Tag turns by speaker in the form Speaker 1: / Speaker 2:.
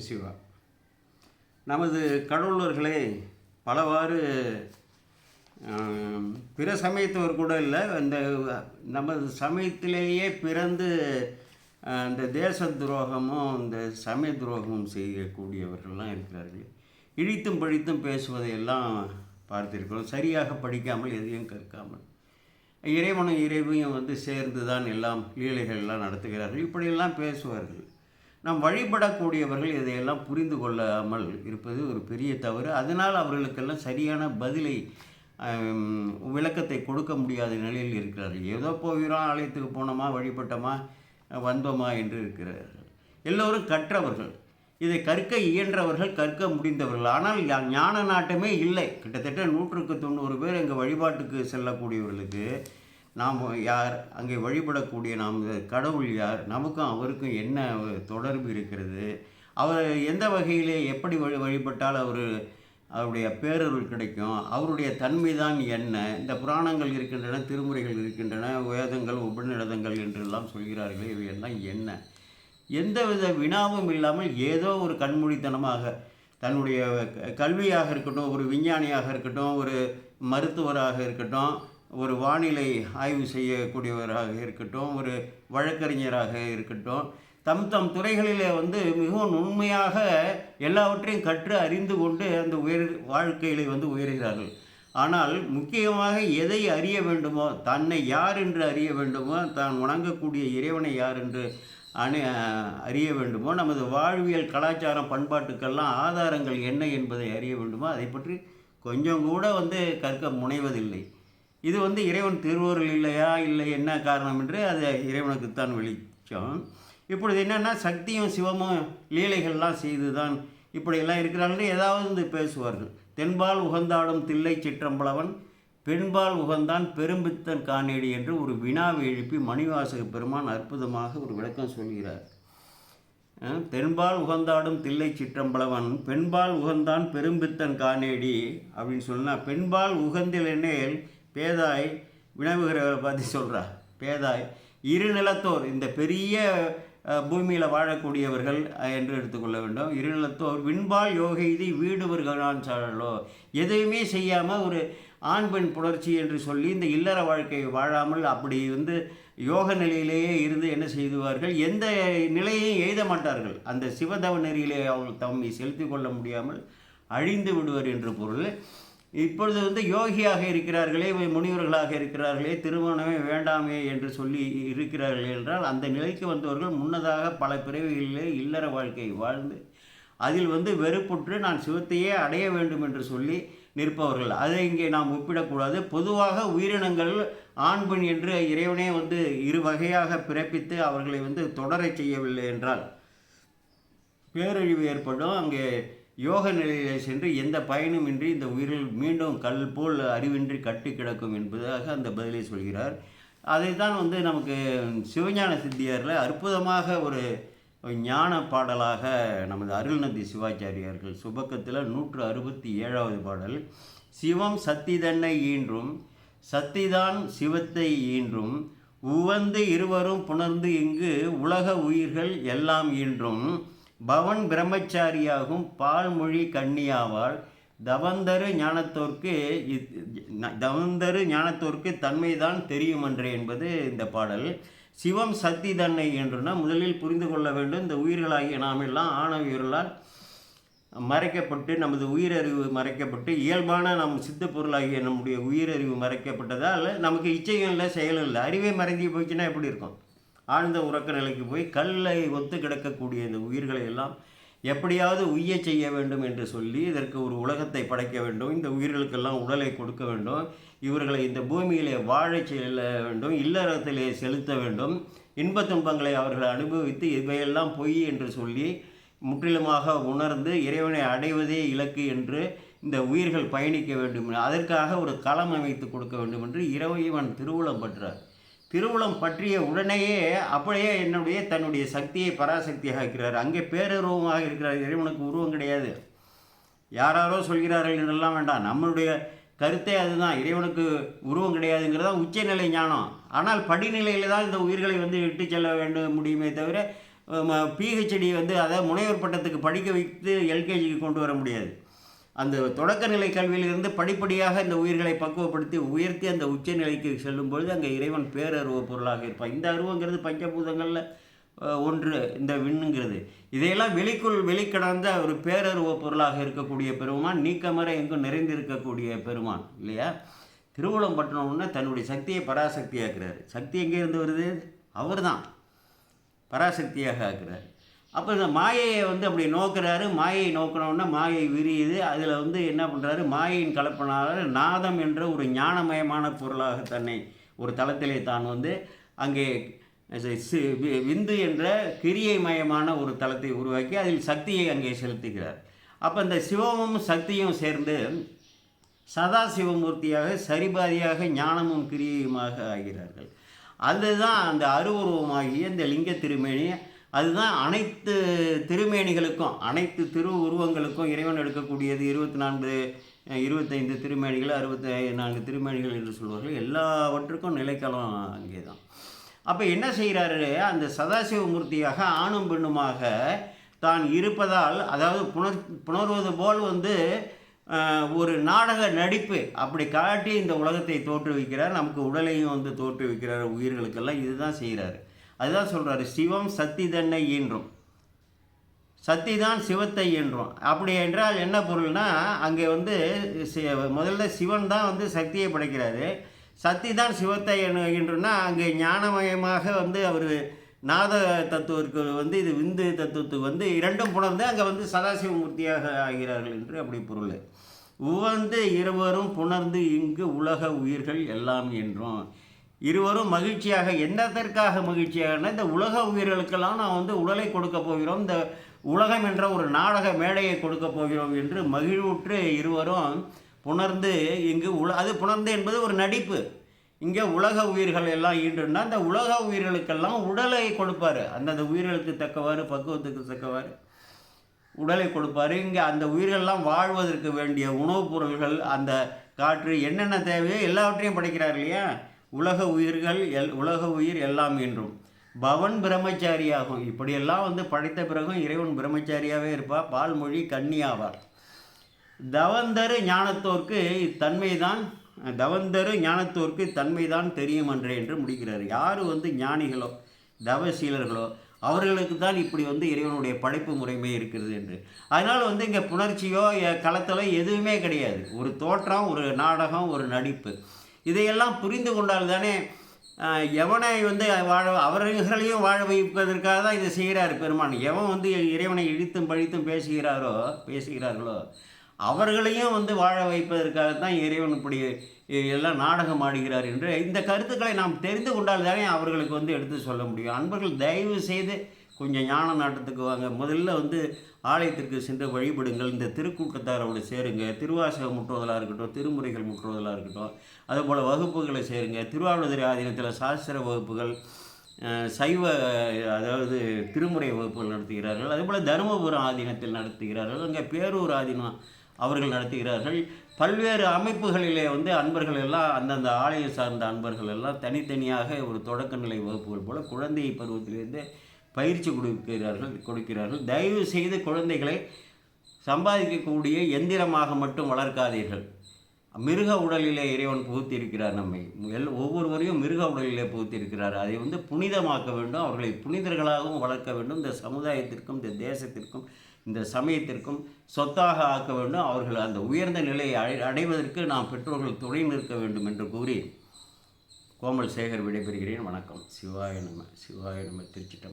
Speaker 1: சிவா நமது கடவுளர்களே பலவாறு பிற சமயத்தவர் கூட இல்லை இந்த நமது சமயத்திலேயே பிறந்து அந்த இந்த தேச துரோகமும் இந்த சமய துரோகமும் செய்யக்கூடியவர்கள்லாம் இருக்கிறார்கள். இழித்தும் பழித்தும் பேசுவதையெல்லாம் பார்த்திருக்கிறோம். சரியாக படிக்காமல் எதையும் கற்காமல். இறைவனும் இறைவையும் வந்து சேர்ந்து தான் எல்லாம் லீலைகள்லாம் எல்லாம் நடத்துகிறார்கள். இப்படியெல்லாம் பேசுவார்கள். நாம் வழிபடக்கூடியவர்கள் இதையெல்லாம் புரிந்து கொள்ளாமல் இருப்பது ஒரு பெரிய தவறு. அதனால் அவர்களுக்கெல்லாம் சரியான பதிலை விளக்கத்தை கொடுக்க முடியாத நிலையில் இருக்கிறார்கள். ஏதோ போகிறோம் ஆலயத்துக்கு போனோமா வழிபட்டோமா வந்தோமா என்று இருக்கிறார்கள். எல்லோரும் கற்றவர்கள். இதை கற்க இயன்றவர்கள் கற்க முடிந்தவர்கள். ஆனால் ஞான நாட்டமே இல்லை. கிட்டத்தட்ட நூற்றுக்கு தொண்ணூறு பேர் எங்கள் வழிபாட்டுக்கு செல்லக்கூடியவர்களுக்கு நாம் யார்? அங்கே வழிபடக்கூடிய நாம் கடவுள் யார்? நமக்கும் அவருக்கும் என்ன தொடர்பு இருக்கிறது? அவர் எந்த வகையிலே எப்படி வழி வழிபட்டால் அவர் அவருடைய பேரருள் கிடைக்கும்? அவருடைய தன்மை தான் என்ன? இந்த புராணங்கள் இருக்கின்றன திருமுறைகள் இருக்கின்றன வேதங்கள் உபநிடதங்கள் என்றெல்லாம் சொல்கிறார்கள் இவையெல்லாம் என்ன? எந்தவித வினாவும் இல்லாமல் ஏதோ ஒரு கண்மூடித்தனமாக தன்னுடைய க- கல்வியாக இருக்கட்டும் ஒரு விஞ்ஞானியாக இருக்கட்டும் ஒரு மருத்துவராக இருக்கட்டும் ஒரு வானிலை ஆய்வு செய்யக்கூடியவராக இருக்கட்டும் ஒரு வழக்கறிஞராக இருக்கட்டும் தம் தம் துறைகளிலே வந்து மிகவும் உண்மையாக எல்லாவற்றையும் கற்று அறிந்து கொண்டு அந்த உயர் வாழ்க்கையிலே வந்து உயர்கிறார்கள். ஆனால் முக்கியமாக எதை அறிய வேண்டுமோ தன்னை யார் என்று அறிய வேண்டுமோ தான் வணங்கக்கூடிய இறைவனை யார் என்று அணி அறிய வேண்டுமோ நமது வாழ்வியல் கலாச்சாரம் பண்பாட்டுக்கெல்லாம் ஆதாரங்கள் என்ன என்பதை அறிய வேண்டுமோ அதை பற்றி கொஞ்சம் கூட வந்து கற்க முனைவதில்லை. இது வந்து இறைவன் திருவருள் இல்லையா? இல்லை என்ன காரணம் என்று அது இறைவனுக்குத்தான் வெளிச்சம். இப்பொழுது என்னென்னா சக்தியும் சிவமும் லீலைகள்லாம் செய்து தான் இப்படியெல்லாம் இருக்கிறார்கள் ஏதாவது வந்து பேசுவார்கள். தென்பால் உகந்தாடும் தில்லை சிற்றம்பலவன் பெண்பால் உகந்தான் பெரும்பித்தன் காணேடி என்று ஒரு வினாவை எழுப்பி மணிவாசக பெருமான் அற்புதமாக ஒரு விளக்கம் சொல்கிறார். தென்பால் உகந்தாடும் தில்லை சிற்றம்பலவன் பெண்பால் உகந்தான் பெரும்பித்தன் காணேடி அப்படின்னு சொன்னால் பெண்பால் உகந்திலெனேல் பேதாய் வினவுகிறவரை பார்த்து சொல்கிறா பேதாய் இருநிலத்தோர் இந்த பெரிய பூமியில் வாழக்கூடியவர்கள் என்று எடுத்துக்கொள்ள வேண்டும். இருநிலத்தோர் விண்பால் யோகைதி வீடுவர்களான் சாழலோ எதையுமே செய்யாமல் ஒரு ஆண் பெண் புணர்ச்சி என்று சொல்லி இந்த இல்லற வாழ்க்கையை வாழாமல் அப்படி வந்து யோக நிலையிலேயே இருந்து என்ன செய்துவார்கள்? எந்த நிலையையும் எழுத மாட்டார்கள். அந்த சிவதவ நெறியிலே அவர்கள் தம்மை செலுத்தி கொள்ள முடியாமல் அழிந்து விடுவர் என்று பொருள். இப்பொழுது வந்து யோகியாக இருக்கிறார்களே முனிவர்களாக இருக்கிறார்களே திருமணமே வேண்டாமே என்று சொல்லி இருக்கிறார்கள் என்றால் அந்த நிலைக்கு வந்தவர்கள் முன்னதாக பல பிறவிகளிலே இல்லற வாழ்க்கை வாழ்ந்து அதில் வந்து வெறுப்புற்று நான் சிவத்தையே அடைய வேண்டும் என்று சொல்லி நிற்பவர்கள். அதை இங்கே நாம் ஒப்பிடக்கூடாது. பொதுவாக உயிரினங்கள் ஆண் பெண் என்று இறைவனே வந்து இரு வகையாக பிறப்பித்து அவர்களை வந்து தொடரச் செய்யவில்லை என்றால் பேரழிவு ஏற்படும். அங்கே யோக நிலையிலே சென்று எந்த பயனுமின்றி இந்த உயிரில் மீண்டும் கல் போல் அறிவின்றி கட்டி கிடக்கும் என்பதாக அந்த பதிலை சொல்கிறார். அதை தான் வந்து நமக்கு சிவஞான சித்தியாரில் அற்புதமாக ஒரு ஞான பாடலாக நமது அருள்நந்தி சிவாச்சாரியார்கள். சுபக்கத்தில் நூற்று அறுபத்தி ஏழாவது பாடல். சிவம் சத்திதன்னை ஈன்றும் சத்திதான் சிவத்தை ஈன்றும் உவந்து இருவரும் புணர்ந்து இங்கு உலக உயிர்கள் எல்லாம் ஈன்றும் பவன் பிரம்மச்சாரியாகும் பால்மொழி கன்னியாவாள். தவந்தரு ஞானத்தோர்க்கு தவந்தரு ஞானத்தோர்க்கு தன்மைதான் தெரியும் தெரியுமன்றே என்பது இந்த பாடல். சிவம் சக்தி தன்னை என்றுனா முதலில் புரிந்து கொள்ள வேண்டும். இந்த உயிர்களாகிய நாம் எல்லாம் ஆணவியர்களால் மறைக்கப்பட்டு நமது உயிரறிவு மறைக்கப்பட்டு இயல்பான நம் சித்த பொருளாகிய நம்முடைய உயிரறிவு மறைக்கப்பட்டதால் நமக்கு இச்சையும் இல்லை செயலும் இல்லை. அறிவே மறைஞ்சி போச்சுன்னா எப்படி இருக்கும்? ஆழ்ந்த உறக்க நிலைக்கு போய் கல்லை ஒத்து கிடக்கக்கூடிய இந்த உயிர்களை எல்லாம் எப்படியாவது உய்ய செய்ய வேண்டும் என்று சொல்லி இதற்கு ஒரு உலகத்தை படைக்க வேண்டும். இந்த உயிர்களுக்கெல்லாம் உடலை கொடுக்க வேண்டும். இவர்களை இந்த பூமியிலே வாழச் செல்ல வேண்டும். இல்லறத்திலே செலுத்த வேண்டும். இன்பத் துன்பங்களை அவர்கள் அனுபவித்து இவையெல்லாம் பொய் என்று சொல்லி முற்றிலுமாக உணர்ந்து இறைவனை அடைவதே இலக்கு என்று இந்த உயிர்கள் பயணிக்க வேண்டும். அதற்காக ஒரு களம் அமைத்து கொடுக்க வேண்டும் என்று இறைவன் திருவுளம் பெற்றார். திருவுளம் பற்றிய உடனேயே அப்படியே என்னுடைய தன்னுடைய சக்தியை பராசக்தியாக இருக்கிறார் அங்கே பேருருவமாக இருக்கிறார். இறைவனுக்கு உருவம் கிடையாது. யாராரோ சொல்கிறார்கள் என்றெல்லாம் வேண்டாம். நம்மளுடைய கருத்தே அதுதான். இறைவனுக்கு உருவம் கிடையாதுங்கிறது தான் உச்சநிலை ஞானம். ஆனால் படிநிலையில் தான் இந்த உயிர்களை வந்து இட்டு செல்ல வேண்டும் முடியுமே தவிர பிஹெச்டி வந்து அதாவது முனைவர் பட்டத்துக்கு படிக்க வைத்து எல்கேஜிக்கு கொண்டு வர முடியாது. அந்த தொடக்க நிலை கல்வியிலிருந்து படிப்படியாக இந்த உயிர்களை பக்குவப்படுத்தி உயர்த்தி அந்த உச்சநிலைக்கு செல்லும் பொழுது அங்கே இறைவன் பேரருவ பொருளாக இருப்பான். இந்த அருவங்கிறது பஞ்சபூதங்களில் ஒன்று இந்த விண்ணுங்கிறது. இதையெல்லாம் வெளிக்குள் வெளிக்கடந்த ஒரு பேரருவ பொருளாக இருக்கக்கூடிய பெருமான் நீக்கமர எங்கும் நிறைந்திருக்கக்கூடிய பெருமான் இல்லையா? திருவுளம் பட்டினோம்னா தன்னுடைய சக்தியை பராசக்தியாக்குறாரு. சக்தி எங்கேருந்து வருது? அவர் தான் பராசக்தியாக ஆக்குறாரு. அப்போ இந்த மாயையை வந்து அப்படி நோக்கிறாரு மாயை நோக்கினோன்னா மாயை விரியுது. அதில் வந்து என்ன பண்ணுறாரு மாயையின் கலப்பனால நாதம் என்ற ஒரு ஞானமயமான பொருளாக தன்னை ஒரு தளத்திலே தான் வந்து அங்கே வி- விந்து என்ற கிரியைமயமான ஒரு தளத்தை உருவாக்கி அதில் சக்தியை அங்கே செலுத்துகிறார். அப்போ இந்த சிவமும் சக்தியும் சேர்ந்து சதாசிவமூர்த்தியாக சரிபாதியாக ஞானமும் கிரியையுமாக ஆகிறார்கள். அதுதான் அந்த அருவுருவமாகிய இந்த லிங்க திருமேனி அதுதான் அனைத்து திருமேனிகளுக்கும் அனைத்து திரு உருவங்களுக்கும் இறைவன் எடுக்கக்கூடியது இருபத்தி நான்கு இருபத்தைந்து திருமேனிகள் அறுபத்தி நான்கு திருமேனிகள் என்று சொல்வார்கள். எல்லாவற்றுக்கும் நிலைக்களம் அங்கே தான் அப்போ என்ன செய்கிறாரு? அந்த சதாசிவமூர்த்தியாக ஆணும் பெண்ணுமாக தான் இருப்பதால் அதாவது புணர் புணர்வது போல் வந்து ஒரு நாடக நடிப்பு அப்படி காட்டி இந்த உலகத்தை தோற்றுவிக்கிறார். நமக்கு உடலையும் வந்து தோற்றுவிக்கிறார் உயிர்களுக்கெல்லாம். இதுதான் செய்கிறாரு. அதுதான் சொல்கிறாரு சிவம் சக்தி தன்னை ஈன்றும். சக்தி தான் சிவத்தை ஈன்றும். அப்படி என்றால் என்ன பொருள்னா அங்கே வந்து சி- முதல்ல சிவன் தான் வந்து சக்தியை படைக்கிறாரு. சக்தி தான் சிவத்தை எண்ணு- அங்கே ஞானமயமாக வந்து அவர் நாத தத்துவத்துக்கு வந்து இது விந்து தத்துவத்துக்கு வந்து இரண்டும் புணர்ந்து அங்கே வந்து சதாசிவமூர்த்தியாக ஆகிறார்கள் என்று அப்படி பொருள். உவந்து இருவரும் புணர்ந்து இங்கு உலக உயிர்கள் எல்லாம் என்றும் இருவரும் மகிழ்ச்சியாக என்னதற்காக மகிழ்ச்சியாகனா இந்த உலக உயிர்களுக்கெல்லாம் நான் வந்து உடலை கொடுக்க போகிறோம் இந்த உலகம் என்ற ஒரு நாடக மேடையை கொடுக்க போகிறோம் என்று மகிழ்வுற்று இருவரும் புணர்ந்து இங்கு உல அது புணர்ந்து என்பது ஒரு நடிப்பு. இங்கே உலக உயிர்கள் எல்லாம் ஈண்டுன்னா அந்த உலக உயிர்களுக்கெல்லாம் உடலை கொடுப்பாரு. அந்தந்த உயிர்களுக்கு தக்கவாறு பக்குவத்துக்கு தக்கவாறு உடலை கொடுப்பாரு. இங்கே அந்த உயிர்கள்லாம் வாழ்வதற்கு வேண்டிய உணவுப் பொருள்கள் அந்த காற்று என்னென்ன தேவையோ எல்லாவற்றையும் படைக்கிறார் இல்லையா? உலக உயிர்கள் எல் உலக உயிர் எல்லாம் என்றும். பவன் பிரம்மச்சாரியாகும். இப்படியெல்லாம் வந்து படைத்த பிறகும் இறைவன் பிரம்மச்சாரியாகவே இருப்பார் பால்மொழி கன்னியாவார் தவந்தரு ஞானத்தோர்க்கு இத்தன்மைதான் தவந்தரு ஞானத்தோர்க்கு தன்மைதான் தெரியும் என்றே என்று முடிக்கிறார். யார் வந்து ஞானிகளோ தவசீலர்களோ அவர்களுக்கு தான் இப்படி வந்து இறைவனுடைய படைப்பு முறைமை இருக்கிறது என்று. அதனால் வந்து இங்கே புணர்ச்சியோ களத்தலோ எதுவுமே கிடையாது. ஒரு தோற்றம் ஒரு நாடகம் ஒரு நடிப்பு. இதையெல்லாம் புரிந்து கொண்டால் தானே எவனை வந்து வாழ அவர்களையும் வாழ வைப்பதற்காக தான் இதை செய்கிறார் பெருமான். எவன் வந்து இறைவனை இழித்தும் பழித்தும் பேசுகிறாரோ பேசுகிறார்களோ அவர்களையும் வந்து வாழ வைப்பதற்காக தான் இறைவன் இப்படி எல்லாம் நாடகம் ஆடுகிறார் என்று இந்த கருத்துக்களை நாம் தெரிந்து கொண்டால் தானே அவர்களுக்கு வந்து எடுத்து சொல்ல முடியும். அன்பர்கள் தயவு செய்து கொஞ்சம் ஞான நாட்டத்துக்கு வாங்க முதல்ல வந்து ஆலயத்திற்கு சென்று வழிபடுங்கள். இந்த திருக்கூட்டத்தாரோடு சேருங்க. திருவாசகம் முற்றுவதலாக இருக்கட்டும் திருமுறைகள் முற்றுவதலாக இருக்கட்டும் அதுபோல் வகுப்புகளை சேருங்க. திருவாவூதுறை ஆதீனத்தில் சாஸ்திர வகுப்புகள் சைவ அதாவது திருமுறை வகுப்புகள் நடத்துகிறார்கள். அதுபோல் தருமபுரம் ஆதீனத்தில் நடத்துகிறார்கள். அங்கே பேரூர் ஆதீனம் அவர்கள் நடத்துகிறார்கள். பல்வேறு அமைப்புகளிலே வந்து அன்பர்கள் எல்லாம் அந்தந்த ஆலயம் சார்ந்த அன்பர்கள் எல்லாம் தனித்தனியாக ஒரு தொடக்க நிலை வகுப்புகள் போல் குழந்தை பருவத்திலிருந்து பயிற்சி கொடுக்கிறார்கள் கொடுக்கிறார்கள். தயவு செய்து குழந்தைகளை சம்பாதிக்கக்கூடிய எந்திரமாக மட்டும் வளர்க்காதீர்கள். மிருக உடலிலே இறைவன் புகுத்தியிருக்கிறார் நம்மை. எல் ஒவ்வொருவரையும் மிருக உடலிலே புகுத்தியிருக்கிறார். அதை வந்து புனிதமாக்க வேண்டும். அவர்களை புனிதர்களாகவும் வளர்க்க வேண்டும். இந்த சமுதாயத்திற்கும் இந்த தேசத்திற்கும் இந்த சமயத்திற்கும் சொத்தாக ஆக்க வேண்டும். அவர்கள் அந்த உயர்ந்த நிலையை அடை அடைவதற்கு நாம் பெற்றோர்கள் துணை நிற்க வேண்டும் என்று கூறி கோமல் சேகர் விடைபெறுகிறேன். வணக்கம். சிவாய நம சிவாய நம திருச்சிட்டம்